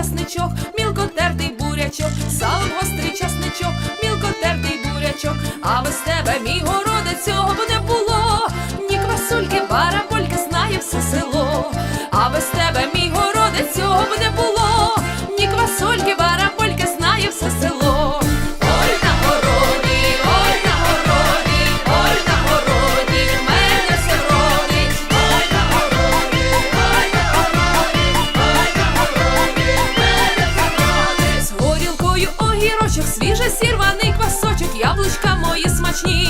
часничок, мілкотертий бурячок, салом гострий часничок, мілко тертий бурячок, а без тебе, мій квасочок, яблучка мої смачні.